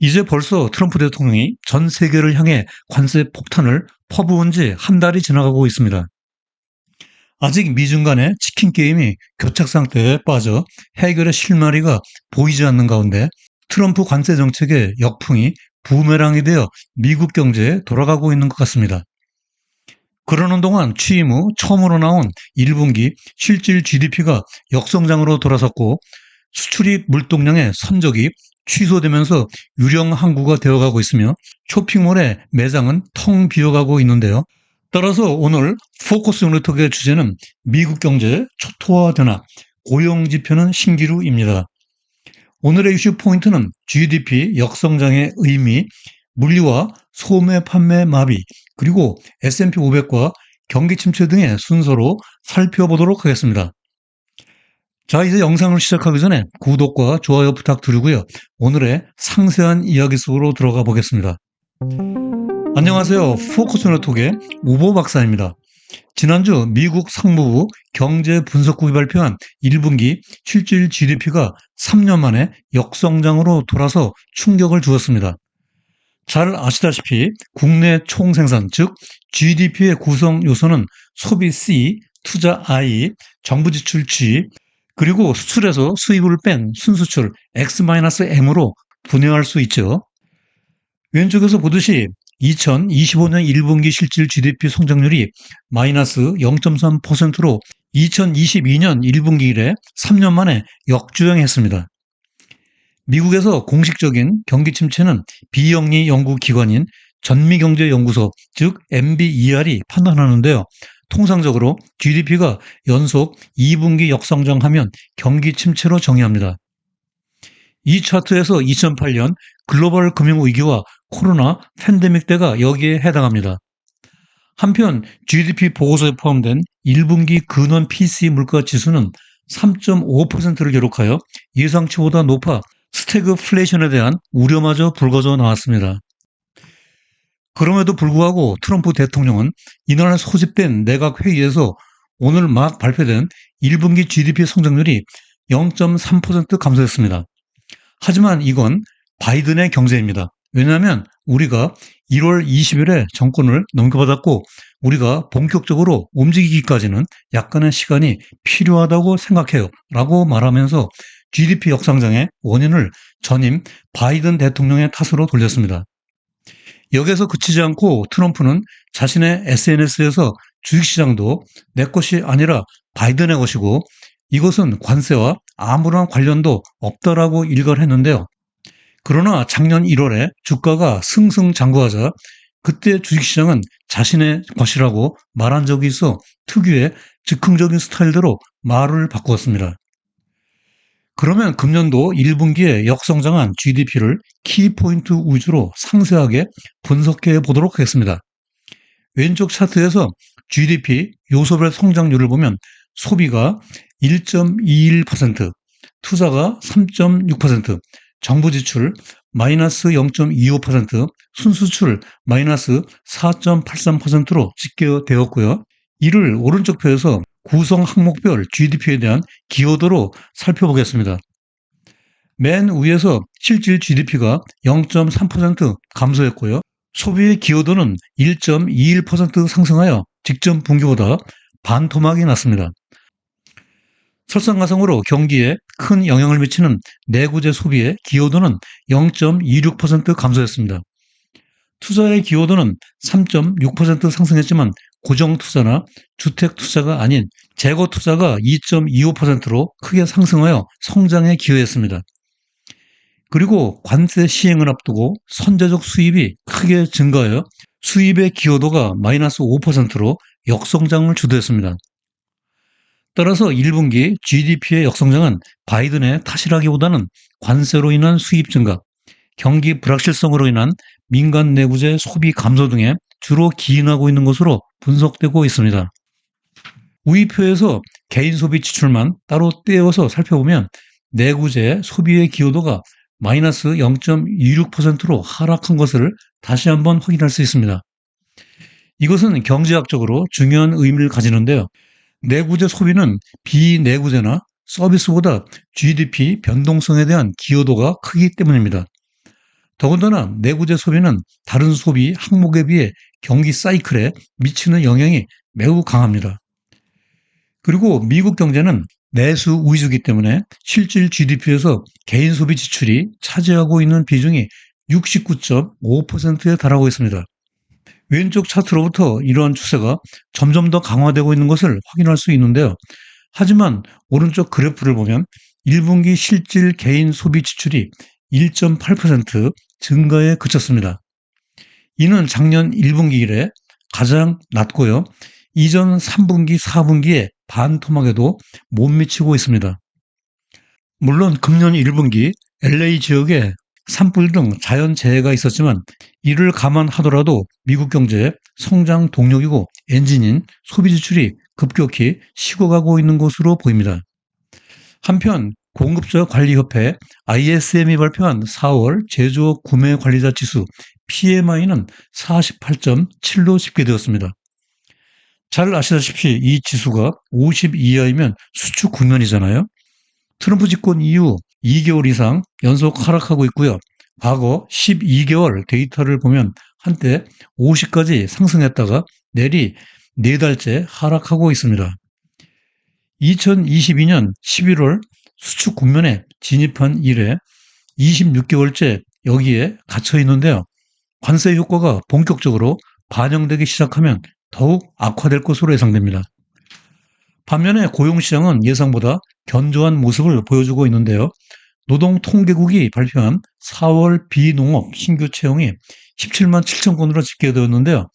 이제 벌써 트럼프 대통령이 전 세계를 향해 관세 폭탄을 퍼부은 지 한 달이 지나가고 있습니다. 아직 미중 간의 치킨 게임이 교착 상태에 빠져 해결의 실마리가 보이지 않는 가운데 트럼프 관세 정책의 역풍이 부메랑이 되어 미국 경제에 돌아가고 있는 것 같습니다. 그러는 동안 취임 후 처음으로 나온 1분기 실질 GDP가 역성장으로 돌아섰고 수출입 물동량의 선적이 취소되면서 유령 항구가 되어가고 있으며 쇼핑몰의 매장은 텅 비어가고 있는데요. 따라서 오늘 포커스 유니톡의 주제는 미국 경제 초토화 변화, 고용 지표는 신기루입니다. 오늘의 이슈 포인트는 GDP 역성장의 의미, 물리와 소매 판매 마비, 그리고 S&P 500과 경기 침체 등의 순서로 살펴보도록 하겠습니다. 자, 이제 영상을 시작하기 전에 구독과 좋아요 부탁드리고요. 오늘의 상세한 이야기 속으로 들어가 보겠습니다. 안녕하세요. 포커스 네트톡의 우보 박사입니다. 지난주 미국 상무부 경제분석국이 발표한 1분기 실질 GDP가 3년 만에 역성장으로 돌아서 충격을 주었습니다. 잘 아시다시피 국내 총생산, 즉 GDP의 구성 요소는 소비 C, 투자 I, 정부 지출 G, 그리고 수출에서 수입을 뺀 순수출 X-M으로 분해할 수 있죠. 왼쪽에서 보듯이 2025년 1분기 실질 GDP 성장률이 마이너스 0.3%로 2022년 1분기 이래 3년 만에 역주행했습니다. 미국에서 공식적인 경기 침체는 비영리 연구기관인 전미경제연구소, 즉 MBER이 판단하는데요. 통상적으로 GDP가 연속 2분기 역성장하면 경기 침체로 정의합니다. 이 차트에서 2008년 글로벌 금융위기와 코로나 팬데믹 때가 여기에 해당합니다. 한편 GDP 보고서에 포함된 1분기 근원 PC 물가 지수는 3.5%를 기록하여 예상치보다 높아 스태그플레이션에 대한 우려마저 불거져 나왔습니다. 그럼에도 불구하고 트럼프 대통령은 이날 소집된 내각 회의에서 오늘 막 발표된 1분기 GDP 성장률이 0.3% 감소했습니다. 하지만 이건 바이든의 경제입니다. 왜냐하면 우리가 1월 20일에 정권을 넘겨받았고 우리가 본격적으로 움직이기까지는 약간의 시간이 필요하다고 생각해요. 라고 말하면서 GDP 역상장의 원인을 전임 바이든 대통령의 탓으로 돌렸습니다. 여기에서 그치지 않고 트럼프는 자신의 SNS에서 주식시장도 내 것이 아니라 바이든의 것이고 이것은 관세와 아무런 관련도 없다라고 일갈했는데요. 그러나 작년 1월에 주가가 승승장구하자 그때 주식시장은 자신의 것이라고 말한 적이 있어 특유의 즉흥적인 스타일대로 말을 바꾸었습니다. 그러면 금년도 1분기에 역성장한 GDP를 키포인트 위주로 상세하게 분석해 보도록 하겠습니다. 왼쪽 차트에서 GDP 요소별 성장률을 보면 소비가 1.21%, 투자가 3.6%, 정부 지출 마이너스 0.25%, 순수출 마이너스 4.83%로 집계되었고요. 이를 오른쪽 표에서 구성 항목별 GDP에 대한 기여도로 살펴보겠습니다. 맨 위에서 실질 GDP가 0.3% 감소했고요. 소비의 기여도는 1.21% 상승하여 직전 분기보다 반토막이 났습니다. 설상가상으로 경기에 큰 영향을 미치는 내구재 소비의 기여도는 0.26% 감소했습니다. 투자의 기여도는 3.6% 상승했지만 고정 투자나 주택 투자가 아닌 재고 투자가 2.25%로 크게 상승하여 성장에 기여했습니다. 그리고 관세 시행을 앞두고 선제적 수입이 크게 증가하여 수입의 기여도가 마이너스 5%로 역성장을 주도했습니다. 따라서 1분기 GDP의 역성장은 바이든의 탓이라기보다는 관세로 인한 수입 증가, 경기 불확실성으로 인한 민간 내구재 소비 감소 등에 주로 기인하고 있는 것으로 분석되고 있습니다. 우위표에서 개인 소비 지출만 따로 떼어서 살펴보면 내구재 소비의 기여도가 마이너스 0.26%로 하락한 것을 다시 한번 확인할 수 있습니다. 이것은 경제학적으로 중요한 의미를 가지는데요. 내구재 소비는 비내구재나 서비스보다 GDP 변동성에 대한 기여도가 크기 때문입니다. 더군다나 내구재 소비는 다른 소비 항목에 비해 경기 사이클에 미치는 영향이 매우 강합니다. 그리고 미국 경제는 내수 위주이기 때문에 실질 GDP에서 개인 소비 지출이 차지하고 있는 비중이 69.5%에 달하고 있습니다. 왼쪽 차트로부터 이러한 추세가 점점 더 강화되고 있는 것을 확인할 수 있는데요. 하지만 오른쪽 그래프를 보면 1분기 실질 개인 소비 지출이 1.8% 증가에 그쳤습니다. 이는 작년 1분기 이래 가장 낮고요. 이전 3분기, 4분기에 반토막에도 못 미치고 있습니다. 물론 금년 1분기 LA 지역에 산불 등 자연재해가 있었지만 이를 감안하더라도 미국 경제의 성장 동력이고 엔진인 소비 지출이 급격히 식어가고 있는 것으로 보입니다. 한편 공급자 관리협회 ISM이 발표한 4월 제조업 구매 관리자 지수 PMI는 48.7로 집계되었습니다. 잘 아시다시피 이 지수가 50 이하이면 수축 국면이잖아요. 트럼프 집권 이후 2개월 이상 연속 하락하고 있고요. 과거 12개월 데이터를 보면 한때 50까지 상승했다가 내리 4달째 하락하고 있습니다. 2022년 11월 수축 국면에 진입한 이래 26개월째 여기에 갇혀 있는데요. 관세 효과가 본격적으로 반영되기 시작하면 더욱 악화될 것으로 예상됩니다. 반면에 고용시장은 예상보다 견조한 모습을 보여주고 있는데요. 노동통계국이 발표한 4월 비농업 신규 채용이 17만 7천 건으로 집계되었는데요.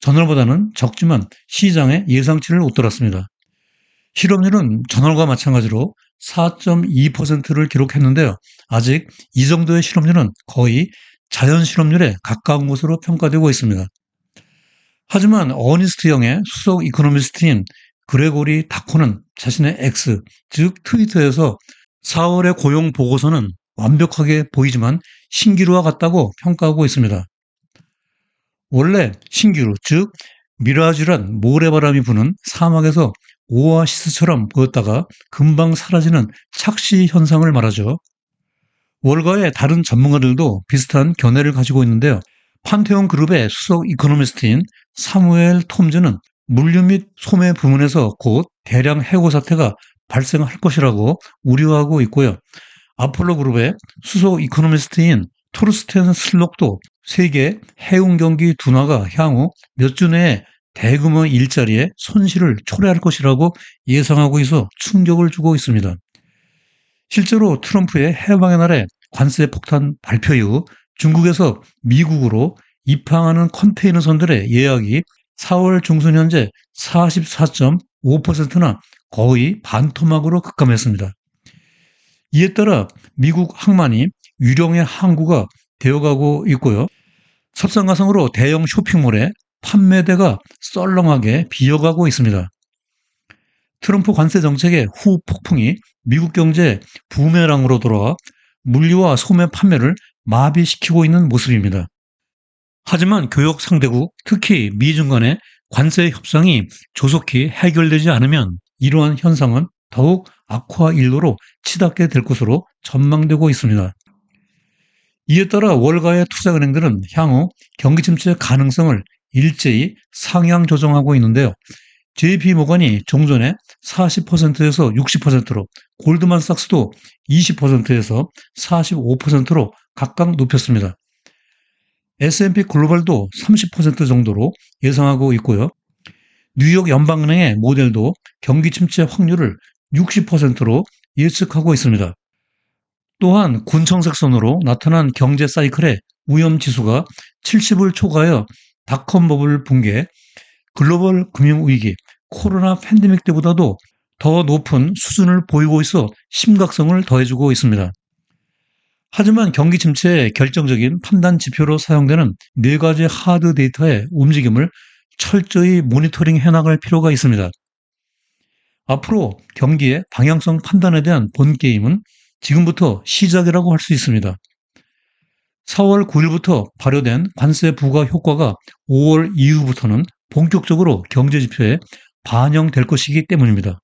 전월보다는 적지만 시장의 예상치를 웃돌았습니다. 실업률은 전월과 마찬가지로 4.2%를 기록했는데요. 아직 이 정도의 실업률은 거의 자연 실업률에 가까운 것으로 평가되고 있습니다. 하지만 어니스트형의 수석 이코노미스트인 그레고리 다코는 자신의 X, 즉 트위터에서 4월의 고용 보고서는 완벽하게 보이지만 신기루와 같다고 평가하고 있습니다. 원래 신기루, 즉 미라주란 모래바람이 부는 사막에서 오아시스처럼 보였다가 금방 사라지는 착시 현상을 말하죠. 월가의 다른 전문가들도 비슷한 견해를 가지고 있는데요. 판테온 그룹의 수석 이코노미스트인 사무엘 톰즈는 물류 및 소매 부문에서 곧 대량 해고 사태가 발생할 것이라고 우려하고 있고요. 아폴로 그룹의 수석 이코노미스트인 토르스텐 슬록도 세계 해운 경기 둔화가 향후 몇 주 내에 대규모 일자리에 손실을 초래할 것이라고 예상하고 있어 충격을 주고 있습니다. 실제로 트럼프의 해방의 날에 관세 폭탄 발표 이후 중국에서 미국으로 입항하는 컨테이너선들의 예약이 4월 중순 현재 44.5%나 거의 반토막으로 급감했습니다. 이에 따라 미국 항만이 유령의 항구가 되어가고 있고요. 섭상가성으로 대형 쇼핑몰에 판매대가 썰렁하게 비어가고 있습니다. 트럼프 관세 정책의 후폭풍이 미국 경제 부메랑으로 돌아와 물류와 소매 판매를 마비시키고 있는 모습입니다. 하지만 교역 상대국, 특히 미중 간의 관세 협상이 조속히 해결되지 않으면 이러한 현상은 더욱 악화 일로로 치닫게 될 것으로 전망되고 있습니다. 이에 따라 월가의 투자은행들은 향후 경기 침체 가능성을 일제히 상향 조정하고 있는데요. JP 모건이 종전에 40%에서 60%로, 골드만삭스도 20%에서 45%로 각각 높였습니다. S&P 글로벌도 30% 정도로 예상하고 있고요. 뉴욕 연방은행의 모델도 경기 침체 확률을 60%로 예측하고 있습니다. 또한 군청색선으로 나타난 경제 사이클의 위험 지수가 70을 초과하여 닷컴 버블 붕괴, 글로벌 금융 위기, 코로나 팬데믹 때보다도 더 높은 수준을 보이고 있어 심각성을 더해주고 있습니다. 하지만 경기 침체의 결정적인 판단 지표로 사용되는 네 가지 하드 데이터의 움직임을 철저히 모니터링 해나갈 필요가 있습니다. 앞으로 경기의 방향성 판단에 대한 본 게임은 지금부터 시작이라고 할 수 있습니다. 4월 9일부터 발효된 관세 부과 효과가 5월 이후부터는 본격적으로 경제 지표에 반영될 것이기 때문입니다.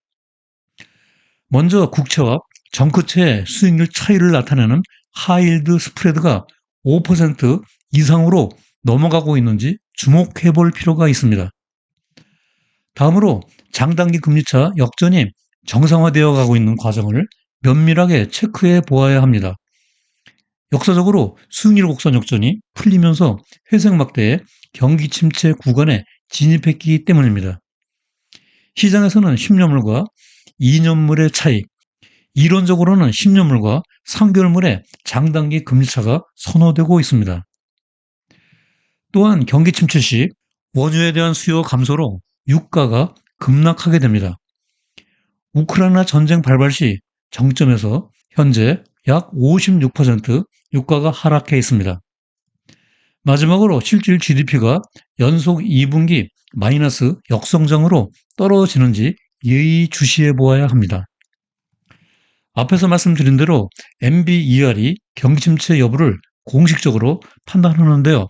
먼저 국채와 정크채의 수익률 차이를 나타내는 하일드 스프레드가 5% 이상으로 넘어가고 있는지 주목해 볼 필요가 있습니다. 다음으로 장단기 금리차 역전이 정상화되어 가고 있는 과정을 면밀하게 체크해 보아야 합니다. 역사적으로 수익률 곡선 역전이 풀리면서 회색 막대의 경기 침체 구간에 진입했기 때문입니다. 시장에서는 10년물과 2년물의 차익, 이론적으로는 10년물과 3개월물의 장단기 금리차가 선호되고 있습니다. 또한 경기 침체 시 원유에 대한 수요 감소로 유가가 급락하게 됩니다. 우크라이나 전쟁 발발 시 정점에서 현재 약 56% 유가가 하락해 있습니다. 마지막으로 실질 GDP가 연속 2분기 마이너스 역성장으로 떨어지는지 예의주시해 보아야 합니다. 앞에서 말씀드린 대로 MBER이 경기 침체 여부를 공식적으로 판단하는데요.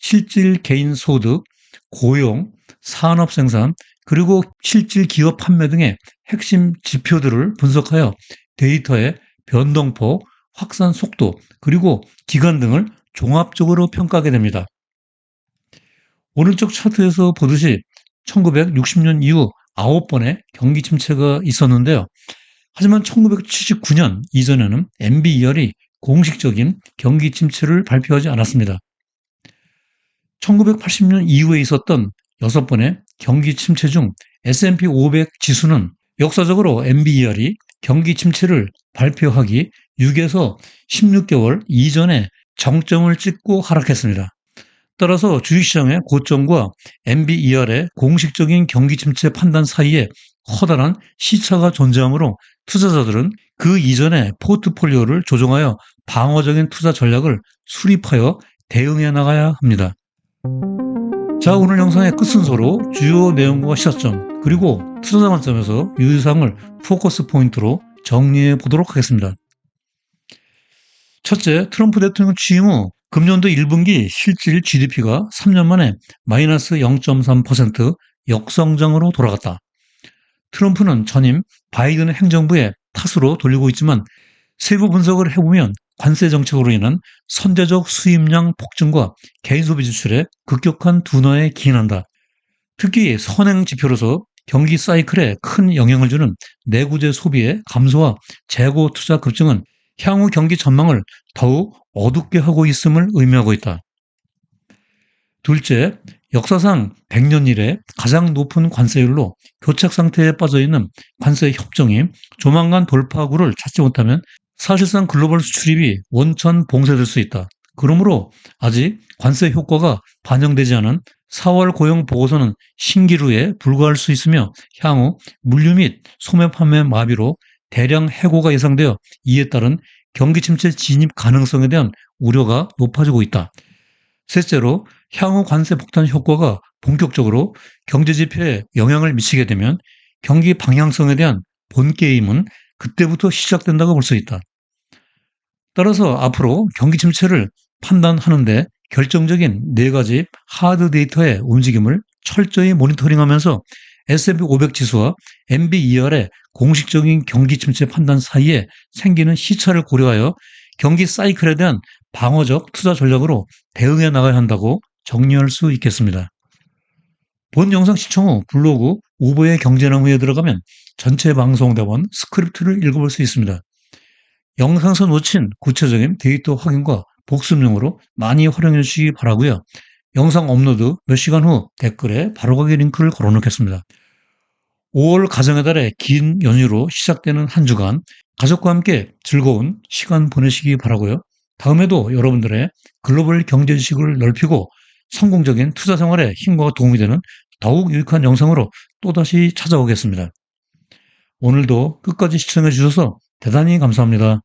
실질 개인 소득, 고용, 산업 생산, 그리고 실질 기업 판매 등의 핵심 지표들을 분석하여 데이터의 변동폭, 확산 속도, 그리고 기간 등을 종합적으로 평가하게 됩니다. 오른쪽 차트에서 보듯이 1960년 이후 9번의 경기 침체가 있었는데요. 하지만 1979년 이전에는 MBER이 공식적인 경기 침체를 발표하지 않았습니다. 1980년 이후에 있었던 6번의 경기 침체 중 S&P 500 지수는 역사적으로 MBER이 경기 침체를 발표하기 6에서 16개월 이전에 정점을 찍고 하락했습니다. 따라서 주식시장의 고점과 MBER의 공식적인 경기 침체 판단 사이에 커다란 시차가 존재하므로 투자자들은 그 이전에 포트폴리오를 조정하여 방어적인 투자 전략을 수립하여 대응해 나가야 합니다. 자, 오늘 영상의 끝순서로 주요 내용과 시사점, 그리고 투자 관점에서 유의사항을 포커스 포인트로 정리해 보도록 하겠습니다. 첫째, 트럼프 대통령 취임 후 금년도 1분기 실질 GDP가 3년 만에 마이너스 0.3% 역성장으로 돌아갔다. 트럼프는 전임 바이든 행정부의 탓으로 돌리고 있지만 세부 분석을 해보면 관세 정책으로 인한 선제적 수입량 폭증과 개인 소비 지출의 급격한 둔화에 기인한다. 특히 선행 지표로서 경기 사이클에 큰 영향을 주는 내구재 소비의 감소와 재고 투자 급증은 향후 경기 전망을 더욱 어둡게 하고 있음을 의미하고 있다. 둘째, 역사상 100년 이래 가장 높은 관세율로 교착 상태에 빠져 있는 관세 협정이 조만간 돌파구를 찾지 못하면 사실상 글로벌 수출입이 원천 봉쇄될 수 있다. 그러므로 아직 관세 효과가 반영되지 않은 4월 고용 보고서는 신기루에 불과할 수 있으며 향후 물류 및 소매 판매 마비로 대량 해고가 예상되어 이에 따른 경기 침체 진입 가능성에 대한 우려가 높아지고 있다. 셋째로 향후 관세 폭탄 효과가 본격적으로 경제 지표에 영향을 미치게 되면 경기 방향성에 대한 본 게임은 그때부터 시작된다고 볼 수 있다. 따라서 앞으로 경기 침체를 판단하는데 결정적인 네 가지 하드 데이터의 움직임을 철저히 모니터링하면서 S&P 500 지수와 MBER의 공식적인 경기 침체 판단 사이에 생기는 시차를 고려하여 경기 사이클에 대한 방어적 투자 전략으로 대응해 나가야 한다고 정리할 수 있겠습니다. 본 영상 시청 후 블로그 우보의 경제나무에 들어가면 전체 방송 대본 스크립트를 읽어볼 수 있습니다. 영상에서 놓친 구체적인 데이터 확인과 복습용으로 많이 활용해 주시기 바라고요. 영상 업로드 몇 시간 후 댓글에 바로가기 링크를 걸어 놓겠습니다. 5월 가정의 달에 긴 연휴로 시작되는 한 주간 가족과 함께 즐거운 시간 보내시기 바라고요. 다음에도 여러분들의 글로벌 경제 지식을 넓히고 성공적인 투자 생활에 힘과 도움이 되는 더욱 유익한 영상으로 또다시 찾아오겠습니다. 오늘도 끝까지 시청해 주셔서 대단히 감사합니다.